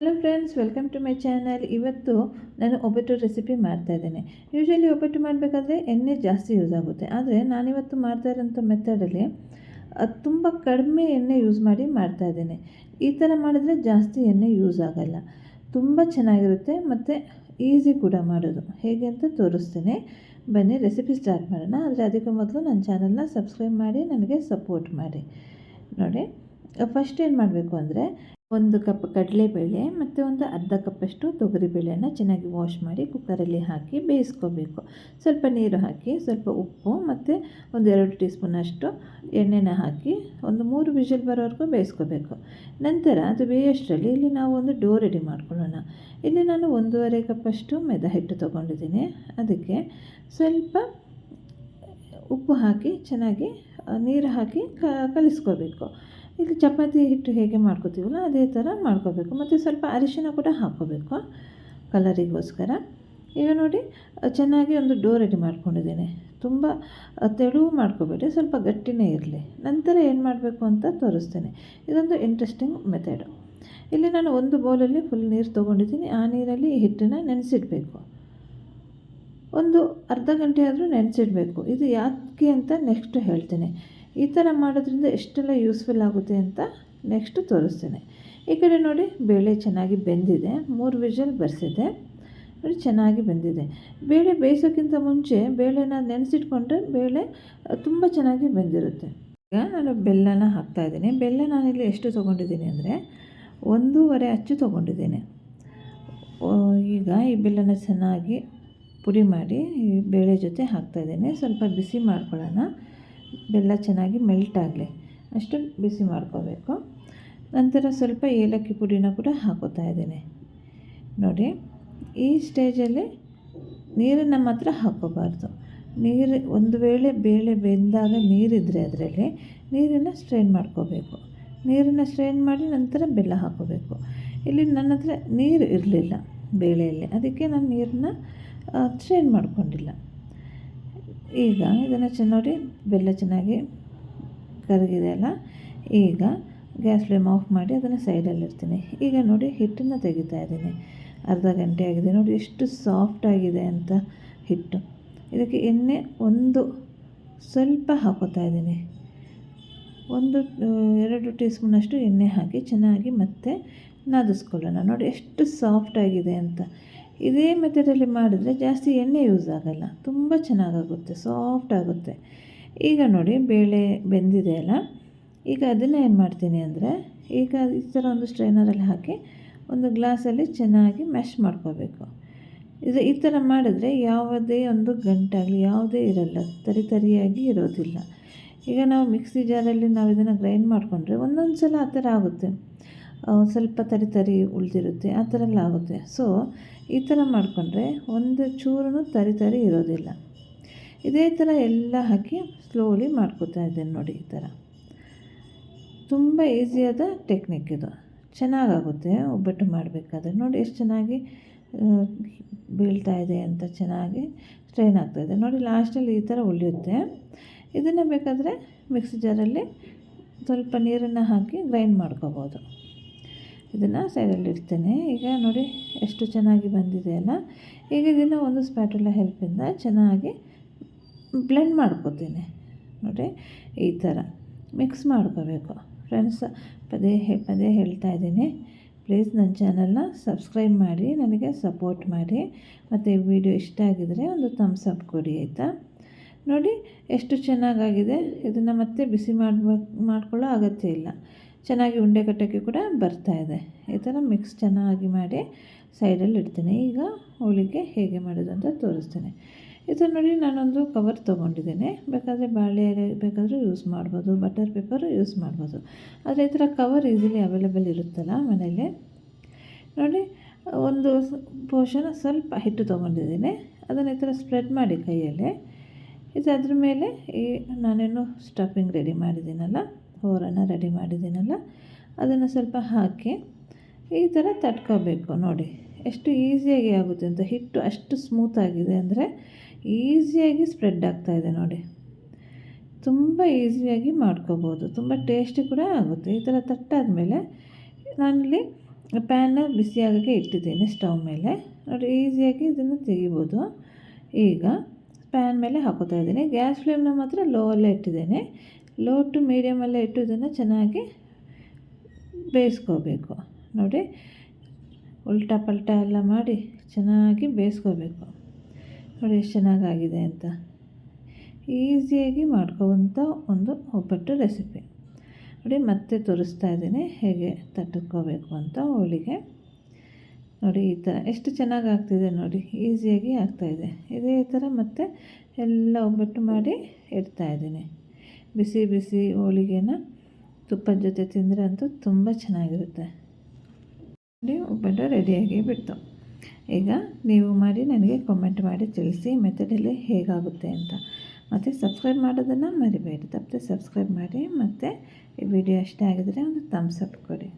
Hello friends welcome to my channel ಇವತ್ತು ನಾನು ಒಬ್ಬಟ್ಟು ರೆಸಿಪಿ ಮಾಡ್ತಾ ಇದ್ದೇನೆ. ಯೂಶ್ವಲಿ ಒಬ್ಬಟ್ಟು ಮಾಡಬೇಕಾದ್ರೆ ಎಣ್ಣೆ ಜಾಸ್ತಿ ಯೂಸ್ ಆಗುತ್ತೆ. ಆದರೆ ನಾನಿವತ್ತು ಮಾಡ್ತಾ ಇರೋಂಥ ಮೆಥಡಲ್ಲಿ ತುಂಬ ಕಡಿಮೆ ಎಣ್ಣೆ ಯೂಸ್ ಮಾಡಿ ಮಾಡ್ತಾ ಇದ್ದೇನೆ. ಈ ಥರ ಮಾಡಿದ್ರೆ ಜಾಸ್ತಿ ಎಣ್ಣೆ ಯೂಸ್ ಆಗೋಲ್ಲ. ತುಂಬ ಚೆನ್ನಾಗಿರುತ್ತೆ ಮತ್ತು ಈಸಿ ಕೂಡ ಮಾಡೋದು. ಹೇಗೆ ಅಂತ ತೋರಿಸ್ತೇನೆ. ಬನ್ನಿ ರೆಸಿಪಿ ಸ್ಟಾರ್ಟ್ ಮಾಡೋಣ. ಆದರೆ ಅದಕ್ಕೂ ಮೊದಲು ನನ್ನ ಚಾನಲ್ನ ಸಬ್ಸ್ಕ್ರೈಬ್ ಮಾಡಿ, ನನಗೆ ಸಪೋರ್ಟ್ ಮಾಡಿ. ನೋಡಿ ಫಸ್ಟ್ ಏನು ಮಾಡಬೇಕು ಅಂದರೆ ಒಂದು ಕಪ್ ಕಡಲೆಬೇಳೆ ಮತ್ತು ಒಂದು ಅರ್ಧ ಕಪ್ಪಷ್ಟು ತೊಗರಿಬೇಳೆನ ಚೆನ್ನಾಗಿ ವಾಶ್ ಮಾಡಿ ಕುಕ್ಕರಲ್ಲಿ ಹಾಕಿ ಬೇಯಿಸ್ಕೋಬೇಕು. ಸ್ವಲ್ಪ ನೀರು ಹಾಕಿ, ಸ್ವಲ್ಪ ಉಪ್ಪು ಮತ್ತು ಒಂದು ಎರಡು ಟೀ ಸ್ಪೂನಷ್ಟು ಎಣ್ಣೆನ ಹಾಕಿ ಒಂದು ಮೂರು ವಿಷಲ್ ಬರೋವರೆಗೂ ಬೇಯಿಸ್ಕೋಬೇಕು. ನಂತರ ಅದು ಬೇಯೋಷ್ಟರಲ್ಲಿ ಇಲ್ಲಿ ನಾವು ಒಂದು ಡೋ ರೆಡಿ ಮಾಡ್ಕೊಳ್ಳೋಣ. ಇಲ್ಲಿ ನಾನು ಒಂದೂವರೆ ಕಪ್ಪಷ್ಟು ಮೆದ ಹಿಟ್ಟು ತೊಗೊಂಡಿದ್ದೀನಿ. ಅದಕ್ಕೆ ಸ್ವಲ್ಪ ಉಪ್ಪು ಹಾಕಿ ಚೆನ್ನಾಗಿ, ನೀರು ಹಾಕಿ ಕಲಿಸ್ಕೋಬೇಕು. ಇಲ್ಲಿ ಚಪಾತಿ ಹಿಟ್ಟು ಹೇಗೆ ಮಾಡ್ಕೋತೀವಲ್ಲ ಅದೇ ಥರ ಮಾಡ್ಕೋಬೇಕು. ಮತ್ತು ಸ್ವಲ್ಪ ಅರಿಶಿನ ಕೂಡ ಹಾಕ್ಕೋಬೇಕು ಕಲರಿಗೋಸ್ಕರ. ಈಗ ನೋಡಿ, ಚೆನ್ನಾಗಿ ಒಂದು ಡೋ ರೆಡಿ ಮಾಡ್ಕೊಂಡಿದ್ದೇನೆ. ತುಂಬ ತೆಳುವು ಮಾಡ್ಕೋಬೇಡಿ, ಸ್ವಲ್ಪ ಗಟ್ಟಿನೇ ಇರಲಿ. ನಂತರ ಏನು ಮಾಡಬೇಕು ಅಂತ ತೋರಿಸ್ತೇನೆ. ಇದೊಂದು ಇಂಟ್ರೆಸ್ಟಿಂಗ್ ಮೆಥಡು ಇಲ್ಲಿ ನಾನು ಒಂದು ಬೌಲಲ್ಲಿ ಫುಲ್ ನೀರು ತೊಗೊಂಡಿದ್ದೀನಿ. ಆ ನೀರಲ್ಲಿ ಹಿಟ್ಟನ್ನು ನೆನೆಸಿಡಬೇಕು. ಒಂದು ಅರ್ಧ ಗಂಟೆ ಆದರೂ ನೆನೆಸಿಡಬೇಕು. ಇದು ಯಾಕೆ ಅಂತ ನೆಕ್ಸ್ಟ್ ಹೇಳ್ತೇನೆ. ಈ ಥರ ಮಾಡೋದ್ರಿಂದ ಎಷ್ಟೆಲ್ಲ ಯೂಸ್ಫುಲ್ ಆಗುತ್ತೆ ಅಂತ ನೆಕ್ಸ್ಟು ತೋರಿಸ್ತೇನೆ. ಈ ಕಡೆ ನೋಡಿ ಬೇಳೆ ಚೆನ್ನಾಗಿ ಬೆಂದಿದೆ. ಮೂರು ವಿಷಲ್ ಬರ್ಸಿದೆ. ನೋಡಿ ಚೆನ್ನಾಗಿ ಬೆಂದಿದೆ. ಬೇಳೆ ಬೇಯಿಸೋಕ್ಕಿಂತ ಮುಂಚೆ ಬೇಳೆನ ನೆನೆಸಿಟ್ಕೊಂಡ್ರೆ ಬೇಳೆ ತುಂಬ ಚೆನ್ನಾಗಿ ಬೆಂದಿರುತ್ತೆ. ಈಗ ನಾನು ಬೆಲ್ಲನ ಹಾಕ್ತಾಯಿದ್ದೀನಿ ಬೆಲ್ಲ ನಾನಿಲ್ಲಿ ಎಷ್ಟು ತೊಗೊಂಡಿದ್ದೀನಿ ಅಂದರೆ ಒಂದೂವರೆ ಅಚ್ಚು ತೊಗೊಂಡಿದ್ದೀನಿ. ಈಗ ಈ ಬೆಲ್ಲನ ಚೆನ್ನಾಗಿ ಪುಡಿ ಮಾಡಿ ಈ ಬೇಳೆ ಜೊತೆ ಹಾಕ್ತಾಯಿದ್ದೀನಿ ಸ್ವಲ್ಪ ಬಿಸಿ ಮಾಡ್ಕೊಳ್ಳೋಣ. ಬೆಲ್ಲ ಚೆನ್ನಾಗಿ ಮೆಲ್ಟ್ ಆಗಲಿ. ಅಷ್ಟು ಬಿಸಿ ಮಾಡ್ಕೋಬೇಕು. ನಂತರ ಸ್ವಲ್ಪ ಏಲಕ್ಕಿ ಪುಡಿನ ಕೂಡ ಹಾಕೋತಾ ಇದ್ದೀನಿ. ನೋಡಿ, ಈ ಸ್ಟೇಜಲ್ಲಿ ನೀರನ್ನು ಮಾತ್ರ ಹಾಕೋಬಾರ್ದು ನೀರು ಒಂದು ವೇಳೆ ಬೇಳೆ ಬೆಂದಾಗ ನೀರಿದ್ದರೆ ಅದರಲ್ಲಿ ನೀರನ್ನು ಸ್ಟ್ರೈನ್ ಮಾಡ್ಕೋಬೇಕು. ನೀರನ್ನು ಸ್ಟ್ರೈನ್ ಮಾಡಿ ನಂತರ ಬೆಲ್ಲ ಹಾಕೋಬೇಕು ಇಲ್ಲಿ ನನ್ನ ಹತ್ರ ನೀರು ಇರಲಿಲ್ಲ ಬೇಳೆಯಲ್ಲಿ. ಅದಕ್ಕೆ ನಾನು ನೀರನ್ನ ಸ್ಟ್ರೈನ್ ಮಾಡ್ಕೊಂಡಿಲ್ಲ. ಈಗ ಇದನ್ನು ಚೆನ್ನ ನೋಡಿ ಬೆಲ್ಲ ಚೆನ್ನಾಗಿ ಕರಗಿದೆ ಅಲ್ಲ? ಈಗ ಗ್ಯಾಸ್ ಫ್ಲೇಮ್ ಆಫ್ ಮಾಡಿ ಅದನ್ನು ಸೈಡಲ್ಲಿರ್ತೀನಿ ಈಗ ನೋಡಿ ಹಿಟ್ಟನ್ನು ತೆಗಿತಾ ಇದ್ದೀನಿ. ಅರ್ಧ ಗಂಟೆ ಆಗಿದೆ. ನೋಡಿ ಎಷ್ಟು ಸಾಫ್ಟ್ ಆಗಿದೆ ಅಂತ ಹಿಟ್ಟು. ಇದಕ್ಕೆ ಎಣ್ಣೆ ಒಂದು ಸ್ವಲ್ಪ ಹಾಕೋತಾ ಇದ್ದೀನಿ. ಒಂದು ಎರಡು ಟೀ ಸ್ಪೂನಷ್ಟು ಎಣ್ಣೆ ಹಾಕಿ ಚೆನ್ನಾಗಿ ಮತ್ತೆ ನಾದಿಸ್ಕೊಳ್ಳೋಣ. ನೋಡಿ ಎಷ್ಟು ಸಾಫ್ಟ್ ಆಗಿದೆ ಅಂತ. ಇದೇ ಮೆಥಡಲ್ಲಿ ಮಾಡಿದ್ರೆ ಜಾಸ್ತಿ ಎಣ್ಣೆ ಯೂಸ್ ಆಗೋಲ್ಲ. ತುಂಬ ಚೆನ್ನಾಗಾಗುತ್ತೆ ಸಾಫ್ಟ್ ಆಗುತ್ತೆ. ಈಗ ನೋಡಿ, ಬೇಳೆ ಬೆಂದಿದೆ ಅಲ್ಲ? ಈಗ ಅದನ್ನು ಏನು ಮಾಡ್ತೀನಿ ಅಂದರೆ, ಈಗ ಈ ಥರ ಒಂದು ಸ್ಟ್ರೈನರಲ್ಲಿ ಹಾಕಿ ಒಂದು ಗ್ಲಾಸಲ್ಲಿ ಚೆನ್ನಾಗಿ ಮ್ಯಾಶ್ ಮಾಡ್ಕೋಬೇಕು. ಇದು ಈ ಥರ ಮಾಡಿದ್ರೆ ಯಾವುದೇ ಒಂದು ಗಂಟಾಗಲಿ ಯಾವುದೇ ಇರಲ್ಲ, ತರಿ ತರಿಯಾಗಿ ಇರೋದಿಲ್ಲ. ಈಗ ನಾವು ಮಿಕ್ಸಿ ಜಾರಲ್ಲಿ ನಾವು ಇದನ್ನು ಗ್ರೈಂಡ್ ಮಾಡಿಕೊಂಡ್ರೆ ಒಂದೊಂದು ಸಲ ಆ ಥರ ಆಗುತ್ತೆ. ಸ್ವಲ್ಪ ತರಿ ತರಿ ಉಳಿದಿರುತ್ತೆ, ಆ ಥರ ಎಲ್ಲ ಆಗುತ್ತೆ. ಸೊ ಈ ಥರ ಮಾಡಿಕೊಂಡ್ರೆ ಒಂದು ಚೂರು ತರಿ ತರಿ ಇರೋದಿಲ್ಲ. ಇದೇ ಥರ ಎಲ್ಲ ಹಾಕಿ ಸ್ಲೋಲಿ ಮಾಡ್ಕೋತಾ ಇದ್ದೇನೆ ನೋಡಿ ಈ ಥರ. ತುಂಬ ಈಸಿಯಾದ ಟೆಕ್ನಿಕ್ ಇದು. ಚೆನ್ನಾಗಾಗುತ್ತೆ, ಒಬ್ಬಟ್ಟು ಮಾಡಬೇಕಾದ್ರೆ. ನೋಡಿ ಎಷ್ಟು ಚೆನ್ನಾಗಿ ಬೀಳ್ತಾ ಇದೆ ಅಂತ ಚೆನ್ನಾಗಿ ಸ್ಟ್ರೈನ್ ಆಗ್ತಾಯಿದೆ ನೋಡಿ ಲಾಸ್ಟಲ್ಲಿ ಈ ಥರ ಉಳಿಯುತ್ತೆ. ಇದನ್ನು ಬೇಕಾದರೆ ಮಿಕ್ಸಿ ಜಾರಲ್ಲಿ ಸ್ವಲ್ಪ ನೀರನ್ನು ಹಾಕಿ ಗ್ರೈಂಡ್ ಮಾಡ್ಕೋಬೋದು. ಇದನ್ನು ಸೈಡಲ್ಲಿ ಇಡ್ತೇನೆ. ಈಗ ನೋಡಿ ಎಷ್ಟು ಚೆನ್ನಾಗಿ ಬಂದಿದೆ ಅಲ್ಲ? ಈಗ ಇದನ್ನು ಒಂದು ಸ್ಪ್ಯಾಟುಲ ಹೆಲ್ಪಿಂದ ಚೆನ್ನಾಗಿ ಬ್ಲೆಂಡ್ ಮಾಡ್ಕೋತೀನಿ. ನೋಡಿ, ಈ ಥರ ಮಿಕ್ಸ್ ಮಾಡ್ಕೋಬೇಕು. ಫ್ರೆಂಡ್ಸ್, ಪದೇ ಪದೇ ಹೇಳ್ತಾ ಇದ್ದೀನಿ. ಪ್ಲೀಸ್ ನನ್ನ ಚಾನಲ್ನ ಸಬ್ಸ್ಕ್ರೈಬ್ ಮಾಡಿ, ನನಗೆ ಸಪೋರ್ಟ್ ಮಾಡಿ. ಮತ್ತು ವಿಡಿಯೋ ಇಷ್ಟ ಆಗಿದರೆ ಒಂದು ಥಮ್ಸ್ ಅಪ್ ಕೊಡಿ, ಆಯಿತಾ? ನೋಡಿ, ಎಷ್ಟು ಚೆನ್ನಾಗಾಗಿದೆ. ಇದನ್ನು ಮತ್ತೆ ಬಿಸಿ ಮಾಡ್ಬೇಕು ಮಾಡ್ಕೊಳ್ಳೋ ಅಗತ್ಯ ಇಲ್ಲ. ಚೆನ್ನಾಗಿ ಉಂಡೆ ಕಟ್ಟೋಕ್ಕೆ ಕೂಡ ಬರ್ತಾಯಿದೆ ಈ ಥರ ಮಿಕ್ಸ್ ಚೆನ್ನಾಗಿ ಮಾಡಿ ಸೈಡಲ್ಲಿ ಇಡ್ತೀನಿ. ಈಗ ಹೋಳಿಗೆ ಹೇಗೆ ಮಾಡೋದು ಅಂತ ತೋರಿಸ್ತೇನೆ. ಥರ ನೋಡಿ ನಾನೊಂದು ಕವರ್ ತೊಗೊಂಡಿದ್ದೇನೆ. ಬೇಕಾದರೆ ಬಾಳೆ ಬೇಕಾದರೂ ಯೂಸ್ ಮಾಡ್ಬೋದು ಬಟರ್ ಪೇಪರು ಯೂಸ್ ಮಾಡ್ಬೋದು. ಆದರೆ ಈ ಥರ ಕವರ್ ಈಸಿಲಿ ಅವೈಲೇಬಲ್ ಇರುತ್ತಲ್ಲ ಮನೇಲಿ ನೋಡಿ, ಒಂದು ಪೋರ್ಷನ್ ಸ್ವಲ್ಪ ಹಿಟ್ಟು ತೊಗೊಂಡಿದ್ದೀನಿ. ಅದನ್ನು ಈ ಥರ ಸ್ಪ್ರೆಡ್ ಮಾಡಿ ಕೈಯಲ್ಲಿ. ಇದು ಅದ್ರ ಮೇಲೆ ಈ ನಾನೇನು ಸ್ಟಫಿಂಗ್ ರೆಡಿ ಮಾಡಿದ್ದೀನಲ್ಲ ಹೋರನ್ನು ರೆಡಿ ಮಾಡಿದ್ದೀನಲ್ಲ? ಅದನ್ನು ಸ್ವಲ್ಪ ಹಾಕಿ ಈ ಥರ ತಟ್ಕೋಬೇಕು ನೋಡಿ. ಎಷ್ಟು ಈಸಿಯಾಗಿ ಆಗುತ್ತೆ ಅಂತ. ಹಿಟ್ಟು ಅಷ್ಟು ಸ್ಮೂತಾಗಿದೆ ಅಂದರೆ ಈಸಿಯಾಗಿ ಸ್ಪ್ರೆಡ್ ಆಗ್ತಾಯಿದೆ ನೋಡಿ. ತುಂಬ ಈಸಿಯಾಗಿ ಮಾಡ್ಕೋಬೋದು. ತುಂಬ ಟೇಸ್ಟಿ ಕೂಡ ಆಗುತ್ತೆ. ಈ ಥರ ತಟ್ಟಾದ ಮೇಲೆ ನಾನಿಲ್ಲಿ ಪ್ಯಾನ್ನ ಬಿಸಿಯಾಗೋಕ್ಕೆ ಇಟ್ಟಿದ್ದೀನಿ ಸ್ಟವ್ ಮೇಲೆ. ನೋಡಿ ಈಸಿಯಾಗಿ ಇದನ್ನು ತೆಗಿಬೋದು. ಈಗ ಪ್ಯಾನ್ ಮೇಲೆ ಹಾಕೋತಾ ಇದ್ದೀನಿ. ಗ್ಯಾಸ್ ಫ್ಲೇಮ್ನ ಮಾತ್ರ ಲೋ ಅಲ್ಲೇ ಇಟ್ಟಿದ್ದೇನೆ. ಲೋ ಟು ಮೀಡಿಯಮಲ್ಲೇ ಇಟ್ಟು ಇದನ್ನು ಚೆನ್ನಾಗಿ ಬೇಯಿಸ್ಕೋಬೇಕು. ನೋಡಿ, ಉಲ್ಟಾ ಪಲ್ಟಾ ಎಲ್ಲ ಮಾಡಿ ಚೆನ್ನಾಗಿ ಬೇಯಿಸ್ಕೋಬೇಕು. ನೋಡಿ, ಎಷ್ಟು ಚೆನ್ನಾಗಾಗಿದೆ ಅಂತ. ಈಸಿಯಾಗಿ ಮಾಡ್ಕೋವಂಥ ಒಂದು ಒಬ್ಬಟ್ಟು ರೆಸಿಪಿ ನೋಡಿ, ಮತ್ತೆ ತೋರಿಸ್ತಾ ಇದ್ದೀನಿ ಹೇಗೆ ತಟ್ಟಕೋಬೇಕು ಅಂತ ಹೋಳಿಗೆ. ನೋಡಿ, ಈ ಥರ ಎಷ್ಟು ಚೆನ್ನಾಗಿ ಆಗ್ತಿದೆ ನೋಡಿ, ಈಸಿಯಾಗಿ ಆಗ್ತಾಯಿದೆ ಇದೇ. ಥರ ಮತ್ತೆ ಎಲ್ಲ ಒಬ್ಬಟ್ಟು ಮಾಡಿ ಇಡ್ತಾಯಿದ್ದೀನಿ ಬಿಸಿ ಬಿಸಿ ಹೋಳಿಗೆನ ತುಪ್ಪದ ಜೊತೆ ತಿಂದರೆ ಅಂತೂ ತುಂಬ ಚೆನ್ನಾಗಿರುತ್ತೆ. ಒಬ್ಬಟ್ಟು ರೆಡಿಯಾಗಿ ಬಿಡ್ತು. ಈಗ ನೀವು ಮಾಡಿ ನನಗೆ ಕಾಮೆಂಟ್ ಮಾಡಿ ತಿಳಿಸಿ ಮೆಥಡಲ್ಲಿ ಹೇಗಾಗುತ್ತೆ ಅಂತ. ಮತ್ತು ಸಬ್ಸ್ಕ್ರೈಬ್ ಮಾಡೋದನ್ನು ಮರಿಬೇಡಿ. ತಪ್ಪದೆ ಸಬ್ಸ್ಕ್ರೈಬ್ ಮಾಡಿ ಮತ್ತು ಈ ವಿಡಿಯೋ ಇಷ್ಟ ಆಗಿದರೆ ಒಂದು ಥಮ್ಸ್ ಅಪ್ ಕೊಡಿ.